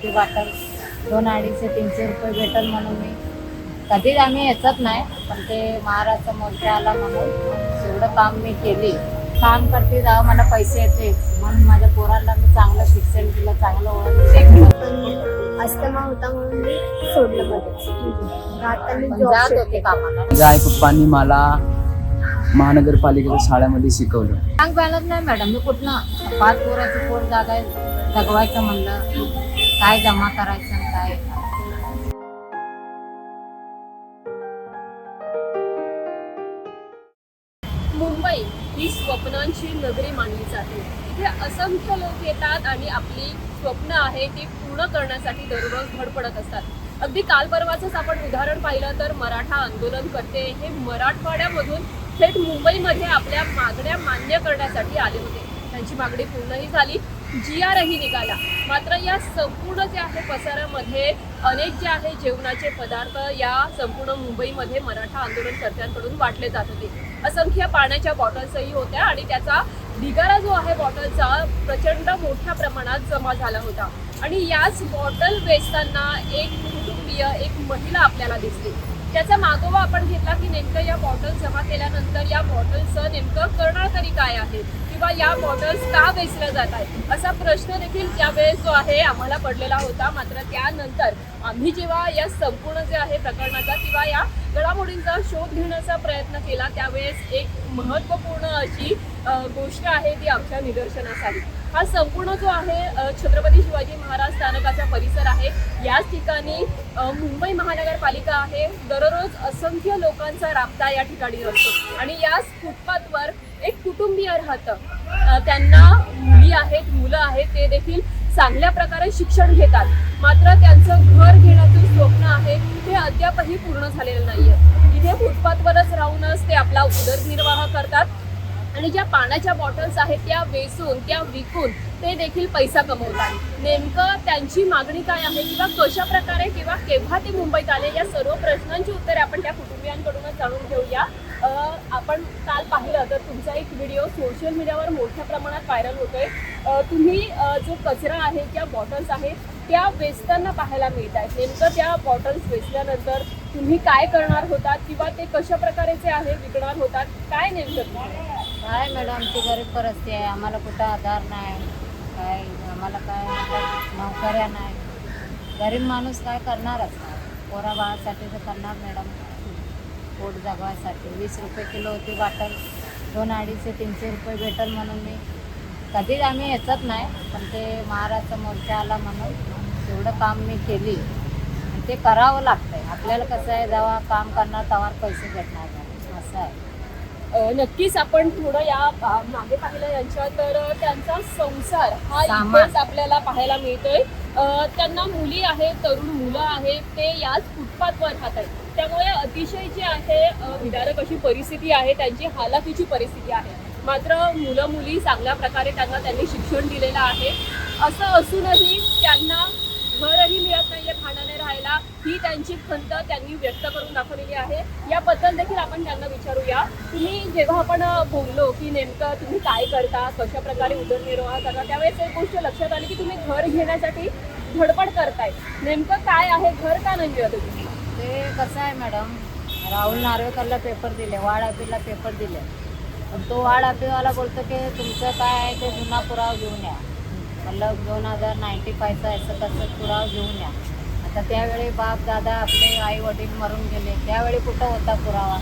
होती बाटल दोन अडीचशे तीनशे रुपये भेटल म्हणून मी. कधीच आम्ही याचत नाही पण ते महाराष्ट्र मोर्चा आला म्हणून एवढं काम मी केली. काम करते जावं मला पैसे येते. म्हणून माझ्या पोराला मी चांगलं शिक्षण दिलं चांगलं पण अस्थमा होता म्हणून मी सोडलं मध्येच आता मी पण जॉब जात. होते कामाला. आई पप्पांनी मला महानगरपालिकेच्या शाळेमध्ये शिकवलं. सांग पाहिलंच नाही मॅडम मी कुठनं? पाच पोराची पोर जागा आहे जगवायचं म्हणलं. काय जमा करायचं आणि काय मुंबई ही स्वप्नांची नगरी मानली जाते. इथे असंख्य लोक येतात आणि आपली स्वप्न आहे ती पूर्ण करण्यासाठी दररोज धडपडत असतात. अगदी काल परवाचंच आपण उदाहरण पाहिलं तर मराठा आंदोलन करते हे मराठवाड्यामधून थेट मुंबईमध्ये आपल्या मागण्या मान्य करण्यासाठी आले होते. त्यांची मागणी पूर्णही झाली. जी आरही निघाला. मात्र या संपूर्ण जे आहे पसारामध्ये अनेक जे आहे जेवणाचे पदार्थ या संपूर्ण मुंबईमध्ये मराठा आंदोलनकर्त्यांकडून वाटले जात होते. असंख्य पाण्याच्या बॉटल्सही होत्या आणि त्याचा ढिगारा जो आहे बॉटलचा प्रचंड मोठ्या प्रमाणात जमा झाला होता. आणि याच बॉटल वेचताना एक कुटुंबीय एक महिला आपल्याला दिसली. त्याचा मागोवा आपण घेतला की नेमकं या बॉटल जमा केल्यानंतर या बॉटलचं नेमकं करणार तरी काय आहे? किंवा या बॉटल्स का वेचल्या जात आहेत? असा प्रश्न देखील त्यावेळेस जो आहे आम्हाला पडलेला होता. मात्र त्यानंतर आम्ही जेव्हा या संपूर्ण जे आहे प्रकरणाचा किंवा या घडामोडींचा शोध घेण्याचा प्रयत्न केला त्यावेळेस एक महत्त्वपूर्ण अशी गोष्ट आहे ती आमच्या निदर्शनास आली हा संपूर्ण जो आहे छत्रपती शिवाजी महाराज स्थानकाचा परिसर आहे. याच ठिकाणी मुंबई महानगरपालिका आहे. दररोज असंख्य लोकांचा राबता या ठिकाणी असतो. आणि याच फुटपाथवर एक कुटुंबीय राहतं. त्यांना मुली आहेत मुलं आहेत ते देखील चांगल्या प्रकारे शिक्षण घेतात. मात्र त्यांचं घर घेण्याचं स्वप्न आहे ते अद्यापही पूर्ण झालेलं नाहीये. इथे फुटपाथवरच राहूनच ते आपला उदरनिर्वाह करतात आणि ज्या पाण्याच्या बॉटल्स आहेत त्या वेचून त्या विकून ते देखील पैसा कमवतात. नेमकं त्यांची मागणी काय आहे किंवा कशा प्रकारे किंवा केव्हा ते मुंबईत आले या सर्व प्रश्नांची उत्तरे आपण त्या कुटुंबियांकडूनच जाणून घेऊया. आपण काल पाहिलं तर तुमचा एक व्हिडिओ सोशल मीडियावर मोठ्या प्रमाणात व्हायरल होतोय. तुम्ही जो कचरा आहे किंवा बॉटल्स आहेत त्या वेचताना पाहायला मिळत आहेत. नेमकं त्या बॉटल्स वेचल्यानंतर तुम्ही काय करणार होतात किंवा ते कशा प्रकारेचे आहे विकणार होतात काय नेमकं काय मॅडम आमची गरीब परिस्थिती आहे. आम्हाला कुठं आधार नाही काय आम्हाला काय नोकऱ्या नाही. गरीब माणूस काय करणारच पोरा बाळासाठी तर करणार मॅडम. पोट जगवायसाठी. वीस रुपये किलो होती बाटल दोन अडीचशे तीनशे रुपये भेटल म्हणून मी. कधीच आम्ही याचत नाही पण ते महाराष्ट्र मोर्चा आला म्हणून तेवढं काम मी केली. ते करावं लागतंय. आपल्याला कसं आहे जेव्हा काम करणार तेव्हा पैसे भेटणार असं आहे. नक्कीच आपण थोडं या मागे पाहिलं यांच्या तर त्यांचा संसार हा. इथेच आपल्याला पाहायला मिळतोय. त्यांना मुली आहेत तरुण मुलं आहेत ते याच फुटपाथवर राहत आहेत. त्यामुळे अतिशय जी आहे विदारक अशी परिस्थिती आहे त्यांची हालाकीची परिस्थिती आहे. मात्र मुलं मुली चांगल्या प्रकारे त्यांना त्यांनी शिक्षण दिलेलं आहे. असं असूनही त्यांना घरही मिळत नाहीये भाड्याने राहायला ही त्यांची खंत त्यांनी व्यक्त करून दाखवलेली आहे. याबद्दल देखील आपण त्यांना विचारूया. तुम्ही जेव्हा आपण बोललो की नेमकं तुम्ही काय करता कशा प्रकारे उदरनिर्वाह करता त्यावेळेस एक गोष्ट लक्षात आली की तुम्ही घर घेण्यासाठी धडपड करताय. नेमकं काय आहे घर का नाही मिळत तुम्ही ते कसं आहे मॅडम राहुल नार्वेकरला पेपर दिले वाड अपीलला पेपर दिले. पण तो वाड अपीलवाला बोलतो की तुमचं काय आहे ते जुना पुरावा घेऊन या. मतलब दोन हजार नाईन्टी फायचं असं तसं पुरावा घेऊन या. आता त्यावेळी बाप दादा आपले आई वडील मरून गेले. त्यावेळी कुठं होता पुरावा?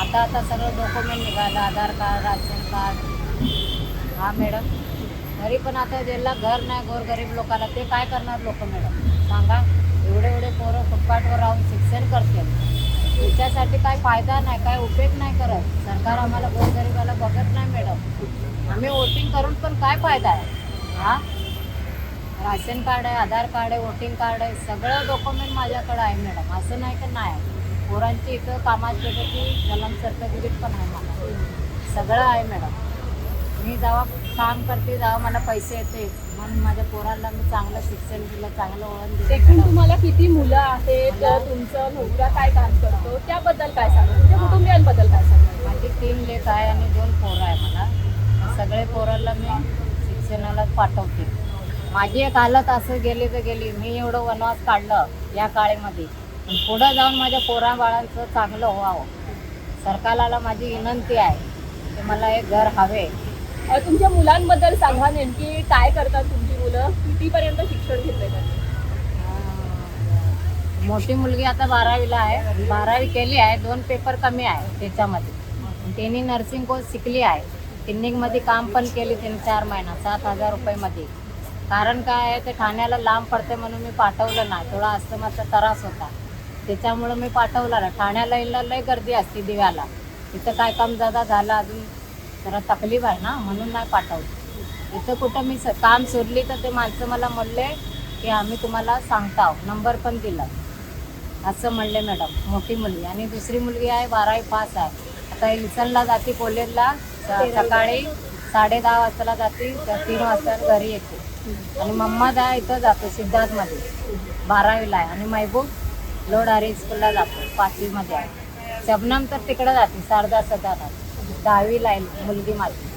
आता आता सगळं डॉक्युमेंट निघालं आधार कार्ड राशन कार्ड. हा मॅडम. तरी पण आता ज्याला घर नाही गोरगरीब लोकांना ते काय करणार लोक मॅडम? सांगा. एवढे एवढे पोरं फुटपाटवर राहून शिक्षण करतात त्याच्यासाठी काय फायदा नाही काय उपयोग नाही करत. सरकार आम्हाला गोरगरिबाला बघत नाही मॅडम. आम्ही वोटिंग करून पण काय फायदा आहे? हा? राशन कार्ड आहे आधार कार्ड आहे वोटिंग कार्ड आहे सगळं डॉक्युमेंट माझ्याकडे आहे मॅडम असं नाही का नाही. आहे. पोरांची इथं कामात की जन्म सर्टिफिकेट पण आहे मला. सगळं आहे मॅडम मी जेव्हा काम करते जेव्हा मला पैसे येते. म्हणून माझ्या पोरांना मी चांगलं शिक्षण दिलं चांगलं वळण दिलं एकूण. तुम्हाला किती मुलं आहेत तुमचं नवरा काय काम करतो त्याबद्दल काय सांगा? तुमच्या कुटुंबियांबद्दल काय सांगा? माझी तीन लेख आहे आणि दोन पोरं आहे मला. सगळे पोरांना मी शिक्षणाला पाठवते. माझी एक हालत असं गेली तर गेली. मी एवढं वनवास काढलं या काळेमध्ये. पुढं जाऊन माझ्या पोरा बाळांचं चांगलं व्हावं. सरकारला माझी विनंती आहे की मला एक घर हवे. तुमच्या मुलांबद्दल सांगा नेमकी काय करतात तुमची मुलं? कितीपर्यंत शिक्षण अं, मोठी मुलगी आता बारावीला आहे. बारावी केली आहे. दोन पेपर कमी आहे त्याच्यामध्ये. त्यांनी नर्सिंग कोर्स शिकली आहे. क्लिनिकमध्ये काम पण केली तीन चार महिना सात हजार रुपयेमध्ये. कारण काय आहे ते ठाण्याला लांब पडते म्हणून मी पाठवलं नाही. थोडा अस्तमाचा त्रास होता. त्याच्यामुळं मी पाठवलं ना ठाण्याला यायला लय गर्दी असते दिव्याला. इथं काय काम जादा झालं अजून जरा तकलीफ आहे ना म्हणून नाही पाठवलं. इथं कुठं मी स- काम सोडली तर ते माणसं मला म्हणले की आम्ही तुम्हाला सांगता. नंबर पण दिला. असं म्हणले मॅडम. मोठी मुलगी. आणि दुसरी मुलगी आहे बारावी पास आहे. आता इलसनला जाते कॉलेजला सकाळी साडे दहा वाजताला जाते तर तीन वाजता घरी येते. आणि मम्मद आहे इथं जातो सिद्धार्थमध्ये. बारावीला आहे. आणि महबूब लोड हरी स्कूलला जातो पाचवीमध्ये आहे. शबनम तर तिकडं जाते शारदा सदानाथ दहावीला आहे मुलगी माझी.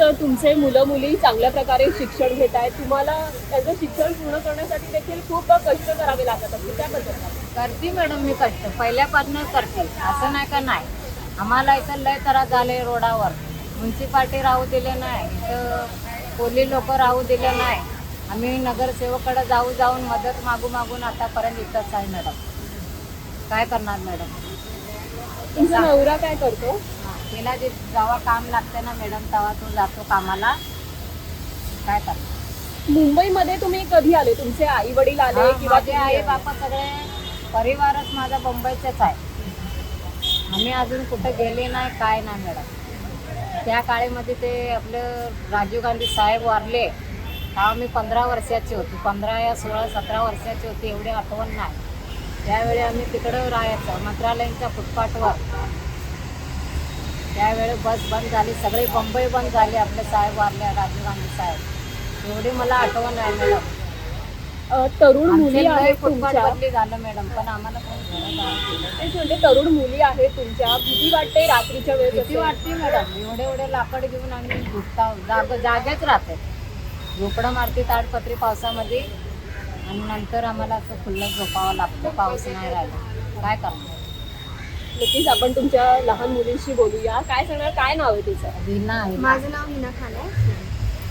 अ, तुमचे मुलं मुली चांगल्या प्रकारे शिक्षण घेत आहेत. तुम्हाला त्यांचं शिक्षण पूर्ण करण्यासाठी देखील खूप कष्ट करावे लागत असतील त्याबद्दल? करते मॅडम मी कष्ट. पहिल्यापासून करते. असं नाही का नाही? आम्हाला इथं लय त्रास झाले रोडावर. म्युन्सिपाल्टी राहू दिले नाही इथं पोलीस लोक राहू दिले नाही. आम्ही नगरसेवकडे जाऊ जाऊन मदत मागू मागून आतापर्यंत इथंच आहे मॅडम. काय करणार मॅडम? तुमचा नवरा काय करतो? तिला जे जेव्हा काम लागते ना मॅडम तेव्हा तो जातो कामाला. काय करणार मुंबईमध्ये तुम्ही कधी आले? तुमचे आई वडील आले किंवा माझे तुम्ही आई? बापा सगळे परिवारच माझा मुंबईचेच आहे. आम्ही अजून कुठं गेले नाही काय नाही मॅडम. त्या काळेमध्ये ते आपलं राजीव गांधी साहेब वारले तेव्हा मी पंधरा वर्षाची होती. पंधरा या सोळा सतरा वर्षाची होती एवढी आठवण नाही. त्यावेळी आम्ही तिकडं राहायचं मंत्रालयांच्या फुटपाथवर. त्यावेळी बस बंद झाली सगळी बंबई बंद झाली आपले साहेब वारले राजीव गांधी साहेब. एवढी मला आठवण आहे मॅडम. तरुण मुली आहेत तुमच्या. बदली झालं मॅडम पण आम्हाला. तेच म्हणजे तरुण मुली आहेत तुमच्या. भीती वाटते रात्रीच्या वेळेस भीती. वाटते मॅडम. एवढे एवढे लाकड घेऊन आम्ही झुकता जाग जागेच राहते झोपडं मारते ताडपत्री पावसामध्ये आणि नंतर आम्हाला असं खुल्लं झोपावं लागतं पाऊस नाही राहिला. काय करणार? नक्कीच आपण तुमच्या लहान मुलींशी बोलूया. काय सांगणार काय नाव आहे तिचं भिना आहे. माझं नाव हिना खान आहे.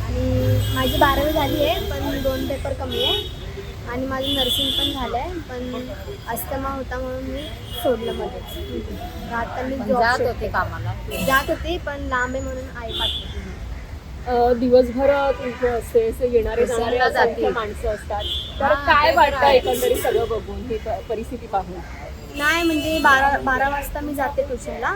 आणि माझी बारावी झाली आहे पण दोन पेपर कमी आहे. आणि माझं नर्सिंग पण झालं आहे पण अस्थमा होता म्हणून मी सोडलं मध्येच आता मी जात होते कामाला? जात होते पण लांब आहे म्हणून आई पाठवली अ, दिवसभर तुमचे असे असे येणारे जाणारे असंख्य. माणसं असतात. तर हा, काय ते वाटतं. एकंदरीत सगळं बघून ही प- परिस्थिती पाहून? नाही म्हणजे बारा बारा वाजता मी जाते ट्युशनला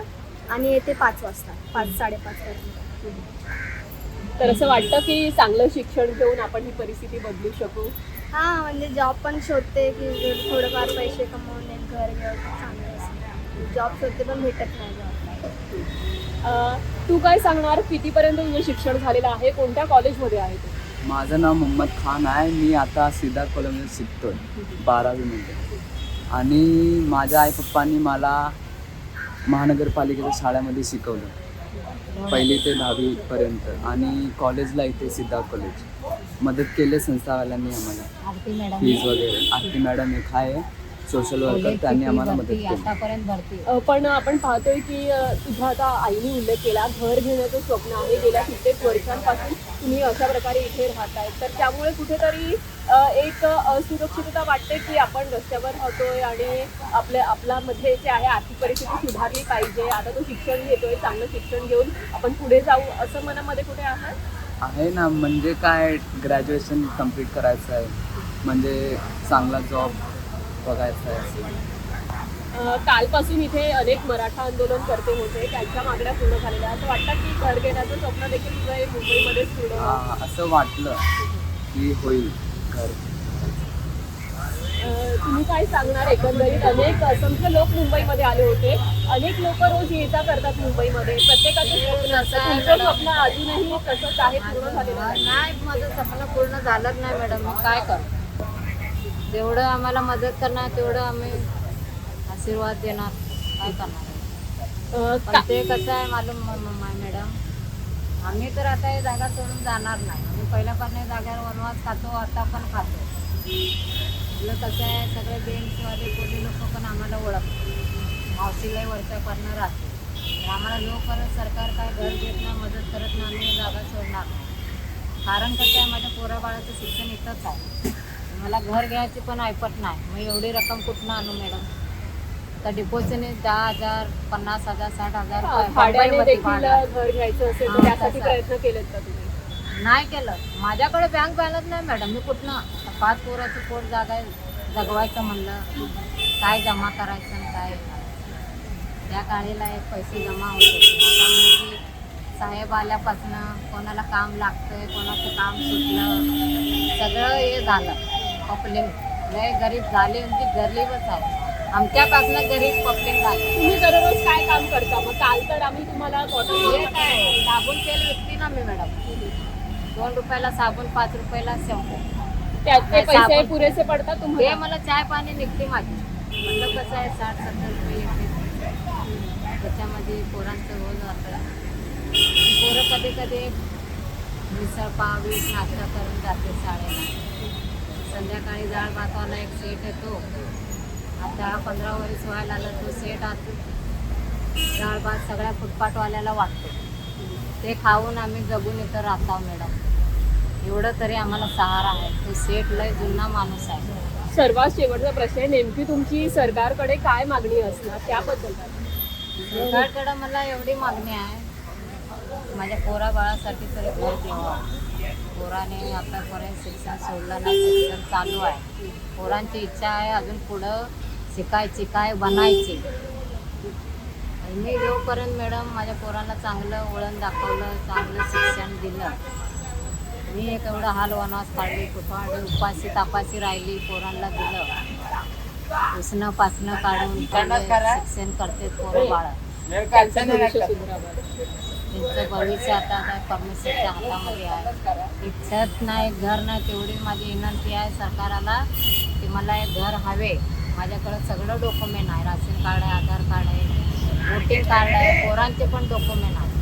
आणि येते पाच वाजता पाच साडेपाच वाजता तर असं वाटतं की चांगलं शिक्षण घेऊन आपण ही परिस्थिती बदलू शकू? हां म्हणजे जॉब पण शोधते की थोडंफार पैसे कमवून एक घर घेऊन चांगलं जॉब शोधते पण भेटत नाही जॉब अ, तू काय सांगणार? कितीपर्यंत तुझं शिक्षण झालेलं आहे? कोणत्या कॉलेजमध्ये आहे तू? माझं नाव मोहम्मद खान आहे. मी आता सिद्धार्थ कॉलेजमध्ये शिकतोय बारावीमध्ये आणि माझ्या आई पप्पांनी मला महानगरपालिकेच्या शाळेमध्ये शिकवलं. पहिली ते दहावीपर्यंत आणि कॉलेजला इथे सिद्धार्थ कॉलेज मदत केली संस्थावाल्यांनी आम्हाला. आरती मॅडम. फीज वगैरे. आरती मॅडम एक आहे. सोशल वर्कर त्यांनी आम्हाला मदत केली. आतापर्यंत भरती? अ, पण आपण पाहतोय की अ, तुझा आता आईने उल्लेख केला घर घेण्याचं स्वप्न आहे गेल्या कित्येक वर्षांपासून तुम्ही अशा प्रकारे इथे राहताय. तर त्यामुळे कुठेतरी अ, एक असुरक्षितता वाटते की आपण रस्त्यावर राहतोय आणि आपल्या आपल्यामध्ये जे आहे आर्थिक परिस्थिती सुधारली पाहिजे. आता तो शिक्षण घेतोय चांगलं शिक्षण घेऊन आपण पुढे जाऊ असं मनामध्ये कुठे आहे? आहे ना म्हणजे काय ग्रॅज्युएशन कंप्लीट करायचं आहे. म्हणजे चांगला जॉब बघायचा आहे कालपासून इथे अनेक मराठा आंदोलन करते होते त्यांच्या मागण्या पूर्ण झालेल्या असं वाटतं की घर घेण्याचं स्वप्न देखील तुझं हे मुंबईमध्येच पूर्ण होईल. असं वाटलं की होईल घर. अ, तुम्ही काय सांगणार? एकंदरीत अनेक असंख्य लोक मुंबईमध्ये आले होते. अनेक लोक रोज ये जा करतात मुंबईमध्ये. प्रत्येकाचं स्वप्न असतं. तुमचं स्वप्न अजूनही तसंच आहे पूर्ण झालेलं नाही माझं स्वप्न पूर्ण झालंच नाही मॅडम. काय कर? जेवढं आम्हाला मदत करणार तेवढं आम्ही आशीर्वाद देणार काय करणार? पण ते कसं आहे मालूम मॅडम. आम्ही तर आता ही जागा सोडून जाणार नाही. आम्ही पहिल्यापासून या जागेवर वनवास खातो आता पण खातो. आपलं कसं आहे सगळे बेंचवाले कोणी लोक पण आम्हाला ओळखतात. मावशीलाही वर्षापासून राहते. आम्हाला जोपर्यंत सरकार काय घर देत नाही मदत करत नाही आम्ही जागा सोडणार नाही. कारण कसं आहे माझ्या पोरा बाळाचं शिक्षण इथंच आहे. मला घर घ्यायची पण ऐपत नाही. मग एवढी रक्कम कुठनं आणू मॅडम? तर डिपॉझिटने दहा हजार पन्नास हजार साठ हजार रुपये भाड्याने मुंबईमध्ये देखील भाडं. घर घ्यायचं असेल हा, तर त्यासाठी तसं आहे. प्रयत्न केलेत का तुम्ही? नाही केलं. माझ्याकडे बँक बॅलन्स नाही मॅडम. मी कुठनं? आता पाच पोराची पोट जागा आहे, जगवायचं म्हणलं. काय जमा करायचं आणि काय. त्या काळीला एक पैसे जमा होते. आता साहेब आल्यापासनं कोणाला काम लागतंय कोणाचं काम सुटलं. सगळं हे झालं. पपलिंग लय गरीब झाले म्हणजे गरीबच आहे आमच्यापासनं गरीब पपलिंग झाले तुम्ही दररोज काय काम करता? मग काल तर आम्ही तुम्हाला हे काय? साबण तेल विकते ना मी मॅडम. दोन रुपयाला साबण पाच रुपयाला शॅम्पू त्याचे पैसे. पुरेसे पडतात ते तुम्हाला मला चाय पाणी निघते माझी. म्हणलं कसं आहे साठ सत्तर रुपये येते. त्याच्यामध्ये पोरांचं रोज जातं पोरं कधी कधी मिसळ पाव नाश्ता करून जाते शाळेला. संध्याकाळी डाळ भातवाला एक सेट येतो. आता पंधरा वर्ष व्हायला आलं तो सेट आता डाळ भात सगळ्या फुटपाटवाल्याला वाटतो. ते खाऊन आम्ही जगून इथं राहतो मॅडम एवढं तरी आम्हाला सहारा आहे. तो सेट लय जुना माणूस आहे. सर्वात शेवटचा प्रश्न आहे नेमकी तुमची सरकारकडे काय मागणी असणार त्याबद्दल? काय? सरकारकडं मला एवढी मागणी आहे. माझ्या पोरा बाळासाठी तरी घर द्यावं पोराने आतापर्यंत शिक्षण सोडलं नाही शिक्षण चालू आहे. पोरांची इच्छा आहे अजून पुढं शिकायची काय बनायची. मी जोपर्यंत मॅडम माझ्या पोरांना चांगलं वळण दाखवलं चांगलं शिक्षण दिलं मी एक एवढं हाल वनवास काढली कुठं उपाशी तापाशी राहिली पोरांना दिलं. उसणं पासणं काढून शिक्षण करते पोरं बाळं. त्यांचं भविष्य आता आता परमेश्वरच्या हातामध्ये आहे. इच्छत नाही घर नाही तेवढी माझी विनंती आहे सरकाराला की मला एक घर हवे. माझ्याकडं सगळं डॉक्युमेंट आहे. राशन कार्ड आहे आधार कार्ड आहे वोटिंग कार्ड आहे पोरांचे पण डॉक्युमेंट आहे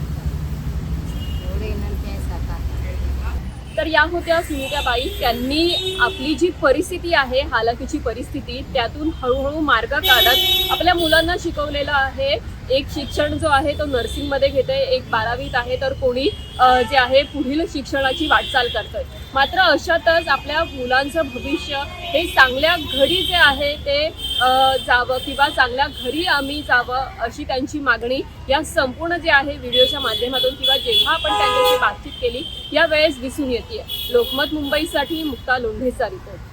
एवढी विनंती आहे सरकारला. तर या होत्या सुनीताबाई. त्यांनी आपली जी परिस्थिती आहे हालाकीची परिस्थिती त्यातून हळूहळू मार्ग काढत आपल्या मुलांना शिकवलेलं आहे. एक शिक्षण जो आहे तो नर्सिंगमध्ये घेते एक बारावीत आहे तर कोणी जे आहे पुढील शिक्षणाची वाटचाल करतोय. मात्र अशातच आपल्या मुलांचं भविष्य हे चांगल्या घरी जे आहे ते जावं किंवा चांगल्या घरी आम्ही जावं अशी त्यांची मागणी या संपूर्ण जे आहे व्हिडिओच्या माध्यमातून किंवा जेव्हा आपण त्यांच्याशी बातचीत केली या वेळेस दिसून येते लोकमत मुंबईसाठी मुक्ता लोंढेचा रिपोर्ट